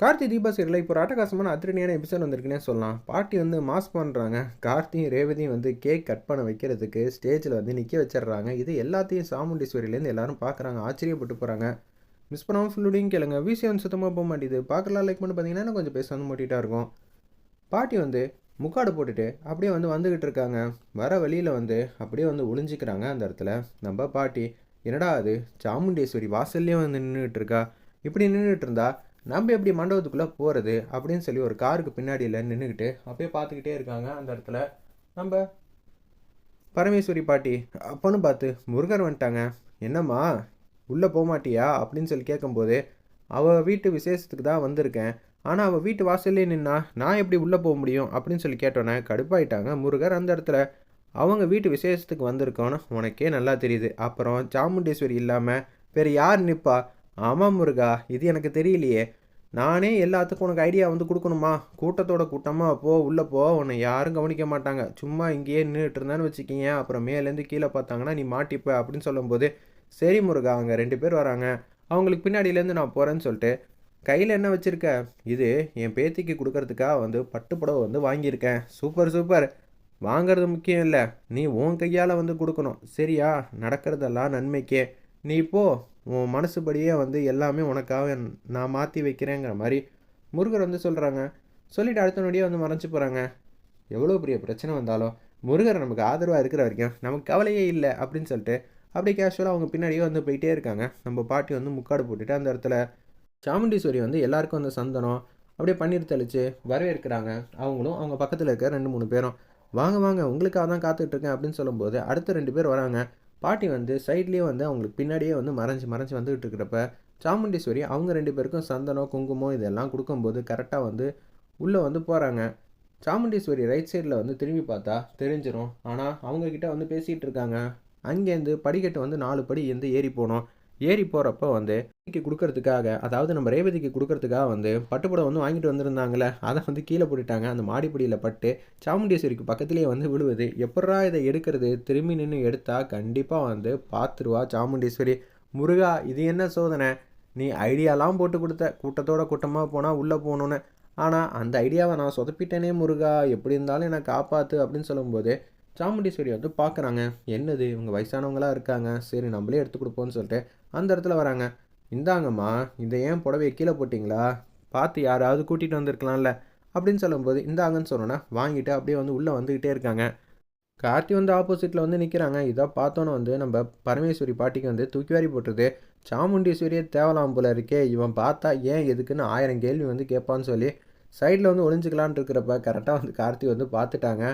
Karthi Deepa serial இப்போ ஒரு அட்டகாசமான அதிரடியான எபிசோட் வந்திருக்குன்னே சொல்லலாம். பாட்டி வந்து மாஸ் பண்ணுறாங்க கார்த்தியும் ரேவதியும் வந்து கேக் கட் பண்ண வைக்கிறதுக்கு ஸ்டேஜில் வந்து நிற்க வச்சிடுறாங்க. இது எல்லாத்தையும் சாமுண்டீஸ்வரியிலேருந்து எல்லாரும் பார்க்குறாங்க. ஆச்சரியப்பட்டு போகிறாங்க மிஸ் பண்ணாமல் ஃபுல்லுடையும் கேளுங்க. விஷயம் சுத்தமாக போக மாட்டேது பார்க்கலாம் லைக் பண்ணி பார்த்தீங்கன்னா கொஞ்சம் பேச வந்து மாட்டிகிட்டா இருக்கும். பாட்டி வந்து முக்காடு போட்டுட்டு அப்படியே வந்து வந்துக்கிட்டு இருக்காங்க. வர வழியில் வந்து அப்படியே வந்து ஒளிஞ்சிக்கிறாங்க அந்த இடத்துல. நம்ம பாட்டி என்னடா அது? சாமுண்டேஸ்வரி வாசல்லே வந்து நின்றுட்டு இருக்கா? இப்படி நின்றுட்டு இருந்தா நம்ம எப்படி மண்டபத்துக்குள்ளே போகிறது அப்படின்னு சொல்லி ஒரு காருக்கு பின்னாடியில் நின்றுக்கிட்டு அப்படியே பார்த்துக்கிட்டே இருக்காங்க அந்த இடத்துல. நம்ம பரமேஸ்வரி பாட்டி அப்போன்னு பார்த்து முருகர் வந்துட்டாங்க. என்னம்மா உள்ளே போக மாட்டியா? அப்படின்னு சொல்லி கேட்கும்போது அவள் வீட்டு விசேஷத்துக்கு தான் வந்திருக்கேன். ஆனால் அவள் வீட்டு வாசல்லே நின்னா நான் எப்படி உள்ளே போக முடியும்? அப்படின்னு சொல்லி கேட்டோன்னே கடுப்பாயிட்டாங்க முருகர் அந்த இடத்துல. அவங்க வீட்டு விசேஷத்துக்கு வந்திருக்கோன்னு உனக்கே நல்லா தெரியுது. அப்புறம் சாமுண்டேஸ்வரி இல்லாமல் வேறு யார் நிற்பா ஆமாம் முருகா இது எனக்கு தெரியலையே. நானே எல்லாத்துக்கும் உனக்கு ஐடியா வந்து கொடுக்கணுமா? கூட்டத்தோட கூட்டமாக போ உள்ளே போ. உன்னை யாரும் கவனிக்க மாட்டாங்க. சும்மா இங்கேயே நின்றுட்டு இருந்தான்னு வச்சுக்கிங்க. அப்புறம் மேலேருந்து கீழே பார்த்தாங்கன்னா நீ மாட்டிப்ப அப்படின்னு சொல்லும்போது சரி முருகா அவங்க ரெண்டு பேர் வராங்க. அவங்களுக்கு பின்னாடியிலேருந்து நான் போகிறேன்னு சொல்லிட்டு கையில் என்ன வச்சுருக்க? இது என் பேத்திக்கு கொடுக்கறதுக்காக வந்து பட்டுப்புடவை வந்து வாங்கியிருக்கேன். Super super. வாங்கிறது முக்கியம் இல்லை. நீ உன் கையால் வந்து கொடுக்கணும். சரியா? நடக்கிறதெல்லாம் நன்மைக்கே. நீ இப்போ உன் மனசுபடியே வந்து எல்லாமே உனக்காக நான் மாற்றி வைக்கிறேங்கிற மாதிரி முருகர் வந்து சொல்கிறாங்க சொல்லிவிட்டு அடுத்த நொடியே வந்து மறைஞ்சு போகிறாங்க எவ்வளோ பெரிய பிரச்சனை வந்தாலும் முருகர் நமக்கு ஆதரவாக இருக்கிற வரைக்கும் நமக்கு கவலையே இல்லை அப்படின்னு சொல்லிட்டு அப்படியே கேஷுவலாக அவங்க பின்னாடியே வந்து போயிட்டே இருக்காங்க. நம்ம பாட்டி வந்து முக்காடு போட்டுட்டு அந்த இடத்துல சாமுண்டீஸ்வரி வந்து எல்லாருக்கும் வந்து சந்தனம் அப்படியே பன்னீர் தெளித்து வரவேற்கிறாங்க. அவங்களும் அவங்க பக்கத்தில் இருக்க ரெண்டு மூணு பேரும் வாங்க வாங்க உங்களுக்காக தான் காத்துட்ருக்கேன் அப்படின்னு சொல்லும்போது அடுத்த ரெண்டு பேர் வராங்க. பாட்டி வந்து சைட்லேயே வந்து அவங்களுக்கு பின்னாடியே வந்து மறைஞ்சு மறைஞ்சு வந்துகிட்டு இருக்கிறப்ப சாமுண்டீஸ்வரி அவங்க ரெண்டு பேருக்கும் சந்தனம் குங்குமம் இதெல்லாம் கொடுக்கும்போது கரெக்டாக வந்து உள்ளே வந்து போகிறாங்க சாமுண்டீஸ்வரி ரைட் சைடில் வந்து திரும்பி பார்த்தா தெரிஞ்சிடும் ஆனால் அவங்கக்கிட்ட வந்து பேசிகிட்டு இருக்காங்க. அங்கேருந்து படிக்கட்டு வந்து நாலு படி வந்து ஏறி போனோம். ஏறி போகிறப்ப வந்து கொடுக்கறதுக்காக அதாவது நம்ம ரேவதிக்கு கொடுக்கறதுக்காக வந்து பட்டுப்படம் வந்து வாங்கிட்டு வந்திருந்தாங்களே அதை வந்து கீழே போட்டுட்டாங்க. அந்த மாடிப்படியில் பட்டு சாமுண்டீஸ்வரிக்கு பக்கத்துலேயே வந்து விழுவுது. எப்படா இதை எடுக்கிறது? திரும்பி நின்று எடுத்தால் கண்டிப்பாக வந்து பார்த்துருவா சாமுண்டீஸ்வரி. முருகா இது என்ன சோதனை? நீ ஐடியாலாம் போட்டு கொடுத்த. கூட்டத்தோட கூட்டமாக போனால் உள்ளே போகணுன்னு ஆனால் அந்த ஐடியாவை நான் சொதப்பிட்டேனே முருகா. எப்படி இருந்தாலும் என்னை காப்பாற்று அப்படின்னு சொல்லும்போது சாமுண்டீஸ்வரி வந்து பார்க்குறாங்க என்னது இவங்க வயசானவங்களாக இருக்காங்க சரி நம்மளே எடுத்து கொடுப்போம்னு சொல்லிட்டு அந்த இடத்துல வராங்க. இந்தாங்கம்மா இதை ஏன் புடவையை கீழே போட்டிங்களா? பார்த்து யாராவது கூட்டிகிட்டு வந்திருக்கலாம்ல அப்படின்னு சொல்லும்போது இந்தாங்கன்னு சொன்னோன்னா வாங்கிட்டு அப்படியே வந்து உள்ளே வந்துக்கிட்டே இருக்காங்க. கார்த்தி வந்து ஆப்போசிட்டில் வந்து நிற்கிறாங்க இதை பார்த்தோன்னே வந்து நம்ம பரமேஸ்வரி பாட்டிக்கு வந்து தூக்கி வாரி போட்டுருது. சாமுண்டீஸ்வரியே தேவலாம் போல இருக்கே இவன் பார்த்தா ஏன் எதுக்குன்னு ஆயிரம் கேள்வி வந்து கேட்பான்னு சொல்லி சைடில் வந்து ஒளிஞ்சிக்கலான் இருக்கிறப்ப கரெக்டாக வந்து கார்த்தி வந்து பார்த்துட்டாங்க.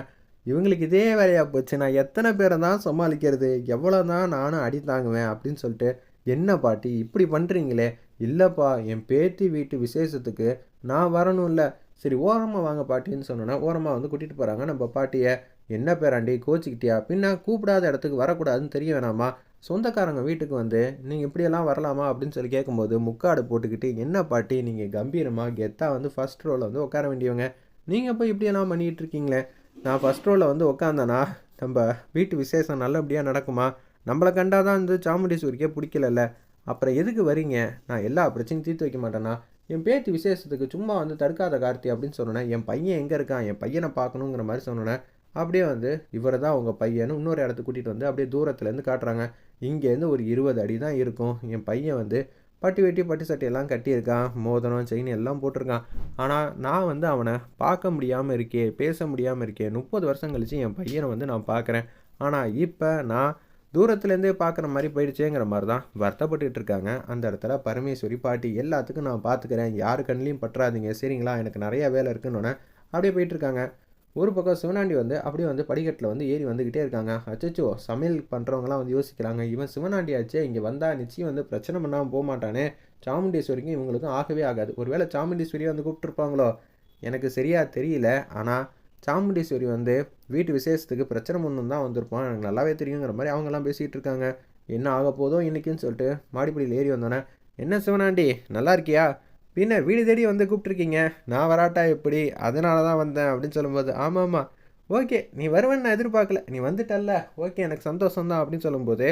இவங்களுக்கு இதே வேலையாக போச்சு. நான் எத்தனை பேரை தான் சமாளிக்கிறது? எவ்வளோ தான் நானும் அடி தாங்குவேன் அப்படின்னு சொல்லிட்டு என்ன பாட்டி இப்படி பண்ணுறீங்களே இல்லைப்பா என் பேத்தி வீட்டு விசேஷத்துக்கு நான் வரணும்ல. சரி ஓரமாக வாங்க பாட்டின்னு சொன்னோன்னா ஓரமாக வந்து கூட்டிகிட்டு போகிறாங்க நம்ம பாட்டியை என்ன பேராண்டி கோச்சிக்கிட்டியா? பின்ன கூப்பிடாத இடத்துக்கு வரக்கூடாதுன்னு தெரிய வேணாமா? சொந்தக்காரங்க வீட்டுக்கு வந்து நீங்கள் இப்படியெல்லாம் வரலாமா? அப்படின்னு சொல்லி கேட்கும்போது முக்காடு போட்டுக்கிட்டு என்ன பாட்டி நீங்கள் கம்பீரமாக கெத்தாக வந்து ஃபஸ்ட் ரோவில் வந்து உட்கார வேண்டியவங்க. நீங்கள் போய் இப்படியெல்லாம் பண்ணிகிட்டு இருக்கீங்களே? நான் ஃபஸ்ட் ரோவில் வந்து உக்காந்தேன்னா நம்ம வீட்டு விசேஷம் நல்லபடியாக நடக்குமா? நம்மளை கண்டால் தான் வந்து சாமுண்டீஸ்வரிக்கே பிடிக்கலல்ல. அப்புறம் எதுக்கு வரீங்க? நான் எல்லா பிரச்சனையும் தீர்த்து வைக்க மாட்டேன்னா என் பேத்தி விசேஷத்துக்கு சும்மா வந்து தடுக்காத கார்த்தி அப்படின்னு சொன்னேன் என் பையன் எங்கே இருக்கான்? என் பையனை பார்க்கணுங்கிற மாதிரி சொன்னேன் அப்படியே வந்து இவரை தான் உங்கள் பையனு இன்னொரு இடத்துக்கு கூட்டிகிட்டு வந்து அப்படியே தூரத்துலேருந்து காட்டுறாங்க. இங்கேருந்து ஒரு இருபது அடி தான் இருக்கும். என் பையன் வந்து பட்டி வெட்டி பட்டு சட்டையெல்லாம் கட்டியிருக்கான் மோதனம் செயின் எல்லாம் போட்டிருக்கான். ஆனால் நான் வந்து அவனை பார்க்க முடியாமல் இருக்கே பேச முடியாமல் இருக்கேன் முப்பது வருஷம் கழித்து என் பையனை வந்து நான் பார்க்குறேன். ஆனால் இப்போ நான் தூரத்துலேருந்தே பார்க்குற மாதிரி போயிடுச்சேங்கிற மாதிரி தான் வருத்தப்பட்டுக்கிட்டு இருக்காங்க. அந்த இடத்துல பரமேஸ்வரி பாட்டி எல்லாத்துக்கும் நான் பார்த்துக்கிறேன். யார் கண்ணிலையும் பற்றாதீங்க. சரிங்களா? எனக்கு நிறையா வேலை இருக்குன்னு அப்படியே போயிட்டுருக்காங்க ஒரு பக்கம் சிவனாண்டி வந்து அப்படியே வந்து படிக்கட்டில் வந்து ஏறி வந்துக்கிட்டே இருக்காங்க. அச்சோ சமையல் பண்ணுறவங்களாம் வந்து யோசிக்கிறாங்க. இவன் சிவனாண்டி ஆச்சே இங்கே வந்தால் நிச்சயம் வந்து பிரச்சனை பண்ணாமல் போக மாட்டானே. சாமுண்டீஸ்வரிக்கும் இவங்களுக்கும் ஆகவே ஆகாது. ஒருவேளை சாமுண்டீஸ்வரியை வந்து கூப்பிட்டுருப்பாங்களோ? எனக்கு சரியாக தெரியல. ஆனால் சாமுண்டீஸ்வரி வந்து வீட்டு விசேஷத்துக்கு பிரச்சனை ஒன்று தான் வந்திருப்பான். எனக்கு நல்லாவே தெரியுங்கிற மாதிரி அவங்கெல்லாம் பேசிகிட்டு இருக்காங்க. என்ன ஆக போதோ இன்றைக்கின்னு சொல்லிட்டு மாடிப்படியில் ஏறி வந்தோன்னே என்ன சிவனாண்டி நல்லா இருக்கியா? பின்ன வீடு தேடி வந்து கூப்பிட்ருக்கீங்க நான் வராட்டா எப்படி? அதனால தான் வந்தேன் அப்படின்னு சொல்லும்போது ஆமாம் ஆமாம் ஓகே நீ வருவேன்னு நான் எதிர்பார்க்கல. நீ வந்துட்டல்ல. ஓகே எனக்கு சந்தோஷம் தான் அப்படின்னு சொல்லும்போது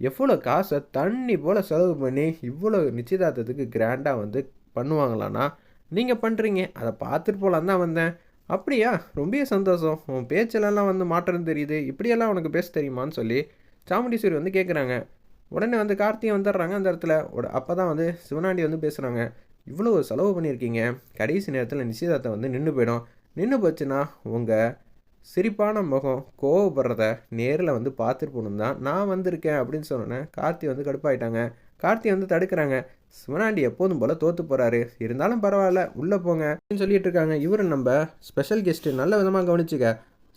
எவ்வளோ காசை தண்ணி போல் செலவு பண்ணி இவ்வளோ நிச்சயதார்த்தத்துக்கு கிராண்டாக வந்து பண்ணுவாங்களான்னா நீங்கள் பண்ணுறீங்க அதை பார்த்துட்டு போகலான் தான் வந்தேன். அப்படியா? ரொம்ப சந்தோஷம். உன் பேச்சிலெல்லாம் வந்து மாற்றம் தெரியுது. இப்படியெல்லாம் உனக்கு பேச தெரியுமான்னு சொல்லி சாமுண்டீஸ்வரி வந்து கேட்குறாங்க உடனே வந்து கார்த்திகை வந்துடுறாங்க அந்த இடத்துல. அப்போ தான் வந்து சிவனாண்டி வந்து பேசுகிறாங்க இவ்வளோ செலவு பண்ணியிருக்கீங்க. கடைசி நேரத்தில் நிச்சயதார்த்தம் வந்து நின்று போயிடும். நின்று போச்சுன்னா உங்கள் சிரிப்பான முகம் கோவப்படுறத நேரில் வந்து பார்த்துட்டு போகணும் தான். நான் வந்திருக்கேன் அப்படின்னு சொன்னேன் கார்த்தி வந்து கடுப்பாயிட்டாங்க. கார்த்தி வந்து தடுக்கிறாங்க. சிவனாண்டி எப்போதும் போல் தோற்று போகிறாரு இருந்தாலும் பரவாயில்ல உள்ளே போங்க அப்படின்னு சொல்லிட்டு இருக்காங்க. இவர் நம்ம ஸ்பெஷல் கெஸ்ட்டு நல்ல விதமாக கவனிச்சுக்க.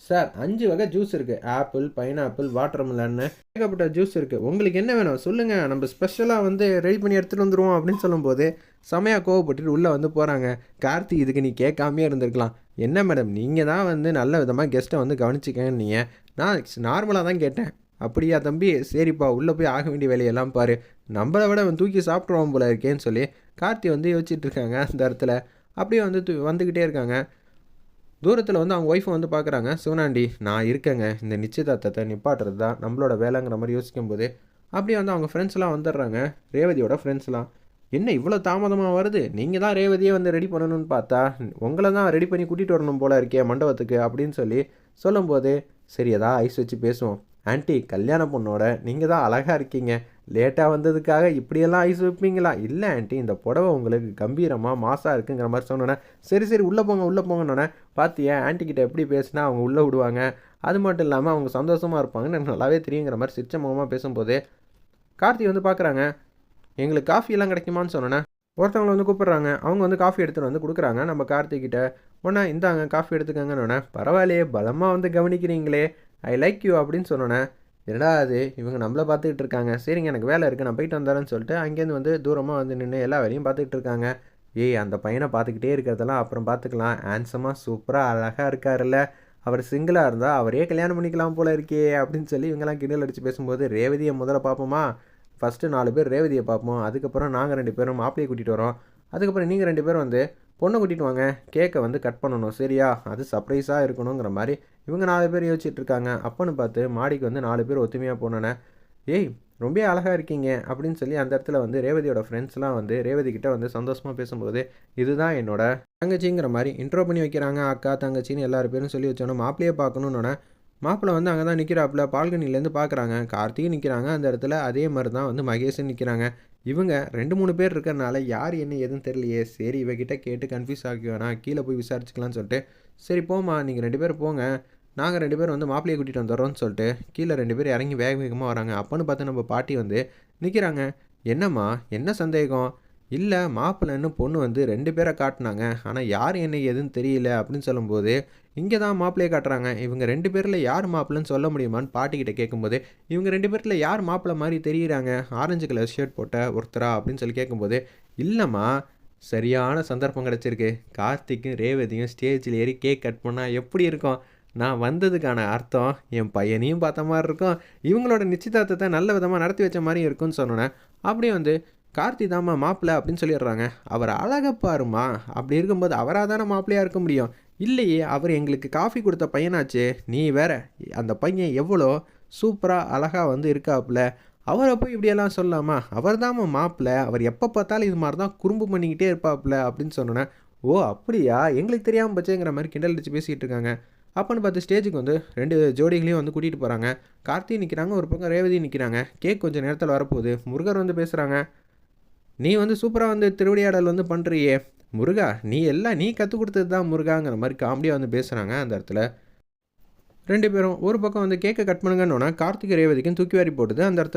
சார் அஞ்சு வகை ஜூஸ் இருக்குது ஆப்பிள் பைனாப்பிள் வாட்டர் மிலன்னு ஏகப்பட்ட ஜூஸ் இருக்குது உங்களுக்கு என்ன வேணும்? சொல்லுங்கள் நம்ம ஸ்பெஷலாக வந்து ரெடி பண்ணி எடுத்துகிட்டு வந்துடுவோம் அப்படின்னு சொல்லும்போது செமையாக கோவப்பட்டுட்டு உள்ளே வந்து போகிறாங்க கார்த்தி இதுக்கு நீ கேட்காமே இருந்திருக்கலாம். என்ன மேடம் நீங்கள் தான் வந்து நல்ல விதமாக கெஸ்ட்டை வந்து கவனிச்சிக்கன்னு நீங்கள் நான் நார்மலாக தான் கேட்டேன். அப்படியா தம்பி? சரிப்பா உள்ளே போய் ஆக வேண்டிய வேலையெல்லாம் பாரு. நம்மளை விட அவன் தூக்கி சாப்பிட்ருவான் போல இருக்கேன்னு சொல்லி கார்த்தி வந்து யோசிச்சுட்டு இருக்காங்க அந்த இடத்துல. அப்படியே வந்து தூ வந்துக்கிட்டே இருக்காங்க. தூரத்தில் வந்து அவங்க ஒய்ஃபை வந்து பார்க்குறாங்க சிவனாண்டி நான் இருக்கேங்க. இந்த நிச்சயதார்த்தத்தை நிப்பாட்டுறது தான் நம்மளோட வேலைங்கிற மாதிரி யோசிக்கும் போது அப்படியே வந்து அவங்க ஃப்ரெண்ட்ஸ்லாம் வந்துடுறாங்க. ரேவதியோட ஃப்ரெண்ட்ஸ்லாம் என்ன இவ்வளோ தாமதமாக வருது? நீங்கள் தான் ரேவதியே வந்து ரெடி பண்ணணும்னு பார்த்தா உங்களை தான் ரெடி பண்ணி கூட்டிகிட்டு வரணும் போல இருக்கே மண்டபத்துக்கு அப்படின்னு சொல்லி சொல்லும்போது சரி ஏதா ஐஸ் வச்சு பேசுவோம். ஆன்ட்டி கல்யாண பொண்ணோட நீங்கள் தான் அழகாக இருக்கீங்க. லேட்டாக வந்ததுக்காக இப்படியெல்லாம் ஐஸ் வைப்பீங்களா? இல்லை ஆண்டி இந்த புடவை உங்களுக்கு கம்பீரமாக மாசாக இருக்குங்கிற மாதிரி சொன்னோன்னே சரி சரி உள்ளே போங்க உள்ளே போங்கன்னொன்னே பார்த்தியா ஆன்ட்டிக்கிட்ட எப்படி பேசினா அவங்க உள்ளே விடுவாங்க? அது மட்டும் இல்லாமல் அவங்க சந்தோஷமாக இருப்பாங்கன்னு எனக்கு நல்லாவே தெரியுங்கிற மாதிரி சிரிச்ச முகமாக பேசும்போது கார்த்தி வந்து பார்க்குறாங்க எங்களுக்கு காஃபியெல்லாம் கிடைக்குமான்னு சொன்னேன் ஒருத்தவங்களை வந்து கூப்பிட்றாங்க. அவங்க வந்து காஃபி எடுத்துகிட்டு வந்து கொடுக்குறாங்க. நம்ம கார்த்திகிட்ட ஒன்றா இந்தாங்க காஃபி எடுத்துக்கங்கன்னு பரவாயில்லையே பலமாக வந்து கவனிக்கிறீங்களே ஐ லைக் யூ அப்படின்னு சொன்னோன்னே என்னடா அது இவங்க நம்மளை பார்த்துக்கிட்டு இருக்காங்க. சரிங்க எனக்கு வேலை இருக்குது நான் போயிட்டு வந்தாரேன்னு சொல்லிட்டு அங்கேருந்து வந்து தூரமாக வந்து நின்று எல்லா வேலையும் பார்த்துக்கிட்டு இருக்காங்க. ஏய் அந்த பையனை பார்த்துக்கிட்டே இருக்கிறதெல்லாம் அப்புறம் பார்த்துக்கலாம். ஹேண்ட்ஸமாக சூப்பராக அழகாக இருக்காருல்ல. அவர் சிங்கிளாக இருந்தால் அவரே கல்யாணம் பண்ணிக்கலாம் போல இருக்கே அப்படின்னு சொல்லி இவங்கெல்லாம் கிண்டல் அடித்து பேசும்போது ரேவதியை முதல்ல பார்ப்போமா? ஃபஸ்ட்டு நாலு பேர் ரேவதியை பார்ப்போம். அதுக்கப்புறம் நாங்கள் ரெண்டு பேரும் மாப்பிளையை கூட்டிகிட்டு வரோம். அதுக்கப்புறம் நீங்கள் ரெண்டு பேரும் வந்து பொண்ணை கூட்டிகிட்டு வாங்க. கேக்கை வந்து கட் பண்ணணும். சரியா? அது சர்ப்ரைஸாக இருக்கணுங்கிற மாதிரி இவங்க நாலு பேர் யோசிச்சுட்டு இருக்காங்க. அப்போன்னு பார்த்து மாடிக்கு வந்து நாலு பேர் ஒத்துமையாக போனோன்னே ஏய் ரொம்ப அழகாக இருக்கீங்க. அப்படின்னு சொல்லி அந்த இடத்துல வந்து ரேவதியோட ஃப்ரெண்ட்ஸ்லாம் வந்து ரேவதி கிட்ட வந்து சந்தோஷமாக பேசும்போது இதுதான் என்னோட தங்கச்சிங்கிற மாதிரி இன்ட்ரோ பண்ணி வைக்கிறாங்க அக்கா தங்கச்சின்னு எல்லாரும் பேரும் சொல்லி வச்சோன்னா மாப்பிளையே பார்க்கணுன்னொன்னே மாப்பிள்ளை வந்து அங்கே தான் நிற்கிறாப்புல பால்கனிலேருந்து பார்க்குறாங்க கார்த்திகை நிற்கிறாங்க அந்த இடத்துல. அதே மாதிரி தான் வந்து மகேஷன் நிற்கிறாங்க இவங்க ரெண்டு மூணு பேர் இருக்கிறனால யார் என்ன எதுவும் தெரியலையே. சரி இவகிட்ட கேட்டு கன்ஃபியூஸ் ஆகி வேணாம் கீழே போய் விசாரிச்சுக்கலான்னு சொல்லிட்டு சரி போமா நீங்கள் ரெண்டு பேரும் போங்க. நாங்கள் ரெண்டு பேரும் வந்து மாப்பிள்ளையை கூட்டிகிட்டு வந்துடுறோம்னு சொல்லிட்டு கீழே ரெண்டு பேரும் இறங்கி வேக வேகமாக வராங்க. அப்போன்னு பார்த்து நம்ம பாட்டி வந்து நிற்கிறாங்க என்னம்மா? என்ன சந்தேகம்? இல்லை மாப்பிள்ளைன்னு பொண்ணு வந்து ரெண்டு பேரை காட்டினாங்க. ஆனால் யார் என்ன எதுன்னு தெரியல அப்படின்னு சொல்லும்போது இங்கே தான் மாப்பிள்ளையை காட்டுறாங்க. இவங்க ரெண்டு பேரில் யார் மாப்பிள்ளைன்னு சொல்ல முடியுமான்னு பாட்டிக்கிட்ட கேட்கும்போது இவங்க ரெண்டு பேரில் யார் மாப்பிள்ளை மாதிரி தெரியுறாங்க? ஆரஞ்சு கலர் ஷர்ட் போட்ட ஒருத்தரா அப்படின்னு சொல்லி கேட்கும்போது இல்லைம்மா சரியான சந்தர்ப்பம் கிடச்சிருக்கு. கார்த்திக்கும் ரேவதியும் ஸ்டேஜில் ஏறி கேக் கட் பண்ணால் எப்படி இருக்கும்? நான் வந்ததுக்கான அர்த்தம் என் பையனையும் பார்த்த மாதிரி இருக்கும். இவங்களோட நிச்சயதார்த்தத்தை நல்ல விதமாக நடத்தி வச்ச மாதிரி இருக்கும்னு சொன்னோன்னே அப்படியே வந்து கார்த்தி தாம்மா மாப்பிள்ளை அப்படின்னு சொல்லிடுறாங்க. அவர் அழகை பாருமா அப்படி இருக்கும்போது அவராக தானே மாப்பிள்ளையாக இருக்க முடியும்? இல்லையே அவர் எங்களுக்கு காஃபி கொடுத்த பையனாச்சு. நீ வேற அந்த பையன் எவ்வளோ சூப்பராக அழகாக வந்து இருக்காப்புல. அவரை போய் இப்படியெல்லாம் சொல்லலாமா அவர் தாம்மா மாப்பிள்ள அவர் எப்போ பார்த்தாலும் இது மாதிரி தான் குறும்பு பண்ணிக்கிட்டே இருப்பாப்புல அப்படின்னு சொன்னோன்னே ஓ அப்படியா? எங்களுக்கு தெரியாமல் பச்சேங்கிற மாதிரி கிண்டல் அடித்து பேசிகிட்டு இருக்காங்க. அப்போன்னு பார்த்து ஸ்டேஜுக்கு வந்து ரெண்டு ஜோடிகளையும் வந்து கூட்டிகிட்டு போகிறாங்க கார்த்தி நிற்கிறாங்க ஒரு பக்கம் ரேவதி நிற்கிறாங்க கேக் கொஞ்சம் நேரத்தில் வரப்போகுது. முருகர் வந்து பேசுகிறாங்க நீ வந்து சூப்பராக வந்து திருவிளையாடல் வந்து பண்ணுறியே முருகா நீ எல்லாம் நீ கற்றுக் கொடுத்தது தான் முருகாங்கிற மாதிரி காமெடியாக வந்து பேசுகிறாங்க அந்த இடத்துல. ரெண்டு பேரும் ஒரு பக்கம் வந்து கேக்கை கட் பண்ணுங்கன்னு கார்த்திகை ரேவதிக்கும் தூக்கி வாரி போட்டுது. அந்த இடத்துல